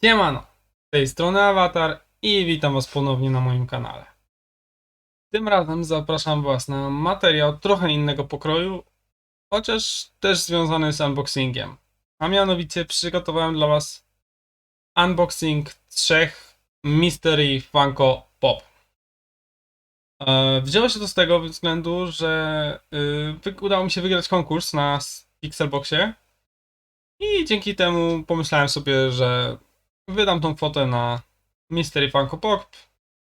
Siemano, z tej strony Avatar i witam was ponownie na moim kanale. Tym razem zapraszam was na materiał trochę innego pokroju, chociaż też związany z unboxingiem. A mianowicie przygotowałem dla was unboxing trzech Mystery Funko Pop. E, Wzięło się to z tego względu, że y, udało mi się wygrać konkurs na Pixelboxie i dzięki temu pomyślałem sobie, że wydam tą kwotę na Mystery Funko Pop,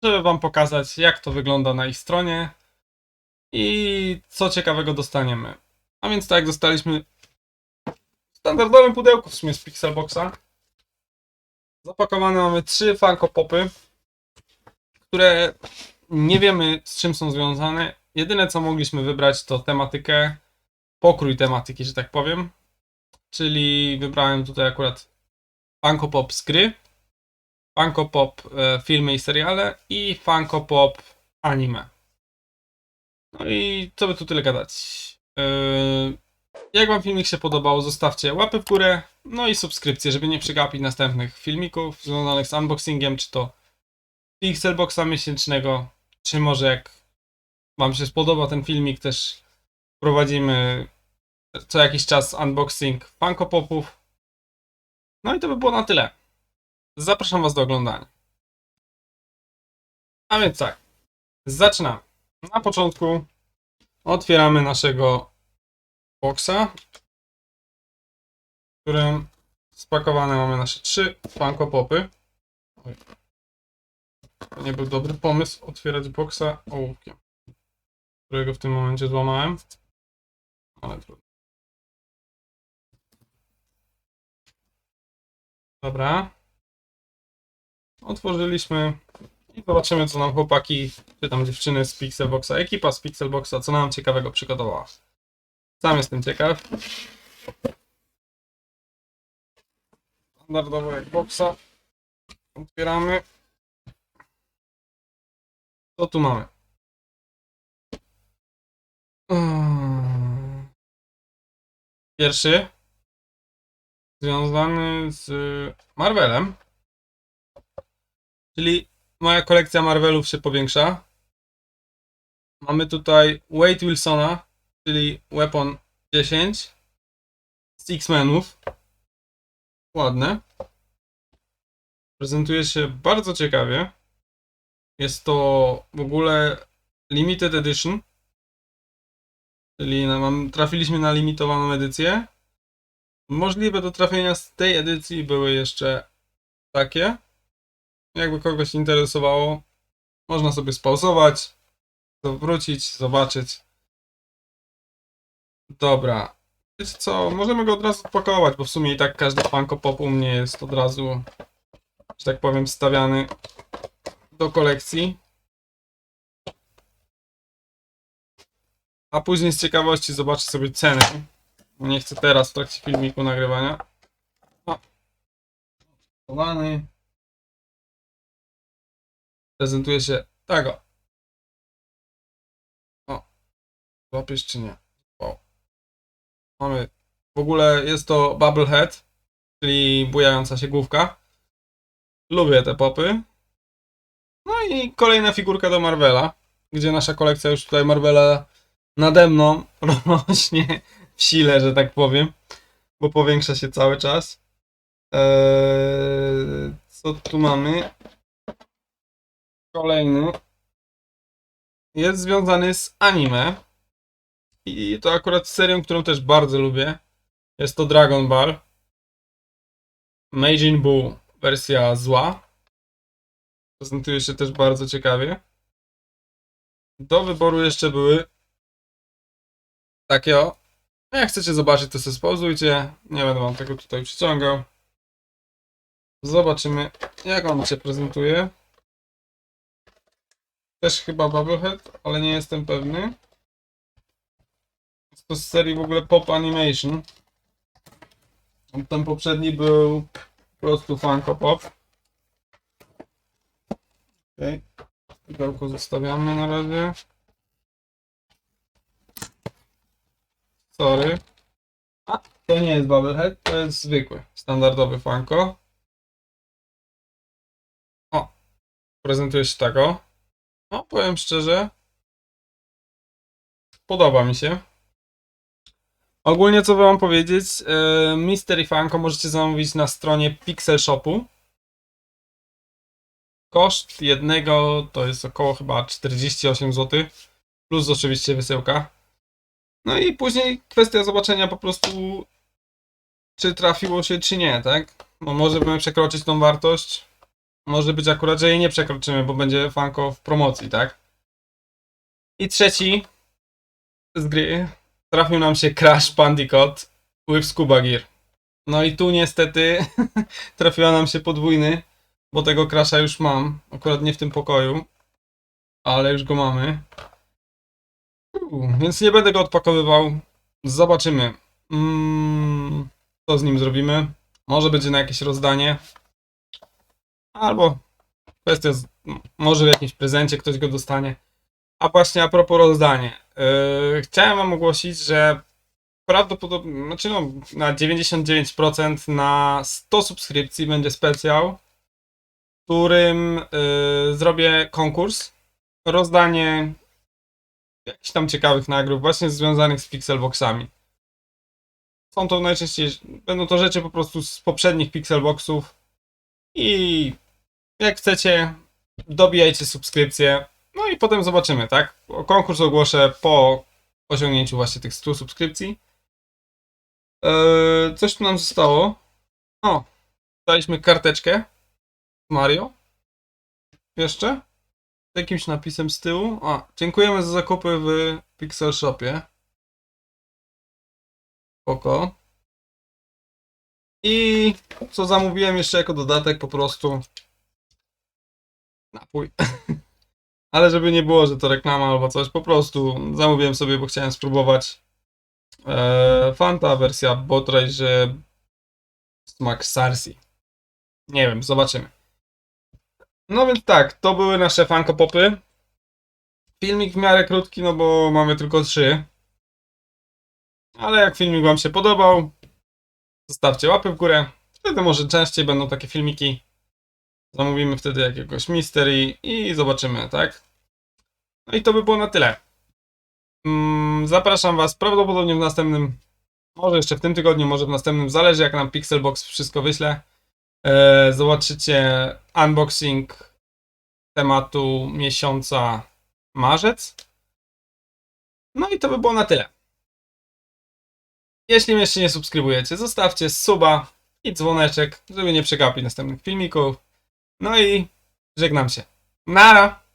żeby wam pokazać jak to wygląda na ich stronie i co ciekawego dostaniemy. A więc tak dostaliśmy w standardowym pudełku w sumie z Pixelboxa. Zapakowane mamy trzy Funko Popy, które nie wiemy z czym są związane. Jedyne co mogliśmy wybrać to tematykę, pokrój tematyki, że tak powiem. Czyli wybrałem tutaj akurat Funko Pop z gry, Funko Pop e, filmy i seriale i Funko Pop anime. No i co by tu tyle gadać. E, jak wam filmik się podobał, zostawcie łapy w górę, no i subskrypcję, żeby nie przegapić następnych filmików związanych z unboxingiem, czy to Pixelboxa miesięcznego, czy może jak wam się spodoba ten filmik, też prowadzimy co jakiś czas unboxing Funko Popów. No i to by było na tyle. Zapraszam Was do oglądania. A więc tak, zaczynamy. Na początku otwieramy naszego boxa, w którym spakowane mamy nasze trzy Funko Popy. To nie był dobry pomysł otwierać boxa ołówkiem, którego w tym momencie złamałem. Ale trudno. Dobra. Otworzyliśmy i zobaczymy, co nam chłopaki, czy tam dziewczyny z Pixelboxa, ekipa z Pixelboxa, co nam ciekawego przygotowała. Sam jestem ciekaw. Standardowo jak boxa. Otwieramy. Co tu mamy? Mm. Pierwszy związany z Marvelem. Czyli moja kolekcja Marvelów się powiększa. Mamy tutaj Wade Wilsona, czyli Weapon 10 z X-Menów. Ładne. Prezentuje się bardzo ciekawie. Jest to w ogóle limited edition. Czyli mam, trafiliśmy na limitowaną edycję. Możliwe do trafienia z tej edycji były jeszcze takie. Jakby kogoś interesowało, można sobie spauzować, wrócić, zobaczyć. Dobra. Wiecie co, możemy go od razu pakować, bo w sumie i tak każdy Funko Pop u mnie jest od razu, że tak powiem, stawiany do kolekcji. A później z ciekawości zobaczę sobie ceny. Nie chcę teraz w trakcie filmiku nagrywania. Schowany. Prezentuje się tego. O. Złapiesz czy nie? O. Mamy. W ogóle jest to Bubblehead, czyli bujająca się główka. Lubię te popy. No i kolejna figurka do Marvela, gdzie nasza kolekcja już tutaj Marvela nade mną rośnie w sile, że tak powiem, bo powiększa się cały czas. Eee, co tu mamy? Kolejny jest związany z anime i to akurat serią, którą też bardzo lubię. Jest to Dragon Ball. Majin Buu, wersja zła. Prezentuje się też bardzo ciekawie. Do wyboru jeszcze były takie o. No Jak chcecie zobaczyć, to sobie spauzujcie. Nie będę wam tego tutaj przyciągał. Zobaczymy, jak on się prezentuje. Też chyba Bubblehead, ale nie jestem pewny. Jest to z serii w ogóle Pop Animation. Ten poprzedni był po prostu Funko Pop. Okej. Pudełko zostawiamy na razie. Sorry. A, to nie jest Bubblehead, to jest zwykły, standardowy Funko. prezentuje się tego. No, powiem szczerze, podoba mi się. Ogólnie co wam powiedzieć, e, Mystery Funko możecie zamówić na stronie Pixel Shopu. Koszt jednego to jest około chyba 48 zł, plus oczywiście wysyłka. No i później kwestia zobaczenia po prostu, czy trafiło się, czy nie, tak? Bo możemy przekroczyć tą wartość, może być akurat, że jej nie przekroczymy, bo będzie Funko w promocji, tak? I trzeci z gry trafił nam się Crash Bandicoot with Scuba Gear. No i tu niestety trafiła nam się podwójny, bo tego Crasha już mam. Akurat nie w tym pokoju, ale już go mamy. Więc nie będę go odpakowywał. Zobaczymy, mm, co z nim zrobimy. Może będzie na jakieś rozdanie. Albo kwestia, z, może w jakimś prezencie ktoś go dostanie. A właśnie a propos rozdanie. Yy, chciałem wam ogłosić, że prawdopodobnie, znaczy no, na 99% na 100 subskrypcji będzie specjal, w którym yy, zrobię konkurs, rozdanie jakichś tam ciekawych nagród, właśnie związanych z Pixelboxami. Są to najczęściej, będą to rzeczy po prostu z poprzednich Pixelboxów i jak chcecie, dobijajcie subskrypcję, no i potem zobaczymy, tak? Konkurs ogłoszę po osiągnięciu właśnie tych 100 subskrypcji. Eee, coś tu nam zostało. O, daliśmy karteczkę Mario. Jeszcze? Jakimś napisem z tyłu. A, dziękujemy za zakupy w Pixel Shopie. Spoko. I co zamówiłem jeszcze jako dodatek po prostu napój. Ale żeby nie było, że to reklama albo coś, po prostu zamówiłem sobie, bo chciałem spróbować e, Fanta, wersja bodajże smak Sarsi. Nie wiem, zobaczymy. No więc tak, to były nasze Funko Popy. Filmik w miarę krótki, no bo mamy tylko trzy. Ale jak filmik wam się podobał, zostawcie łapy w górę. Wtedy może częściej będą takie filmiki. Zamówimy wtedy jakiegoś mystery i zobaczymy, tak? No i to by było na tyle. Mm, zapraszam Was prawdopodobnie w następnym, może jeszcze w tym tygodniu, może w następnym, zależy jak nam Pixelbox wszystko wyśle. E, zobaczycie unboxing tematu miesiąca marzec. No i to by było na tyle. Jeśli mnie jeszcze nie subskrybujecie, zostawcie suba i dzwoneczek, żeby nie przegapić następnych filmików. No i żegnam się. Nara!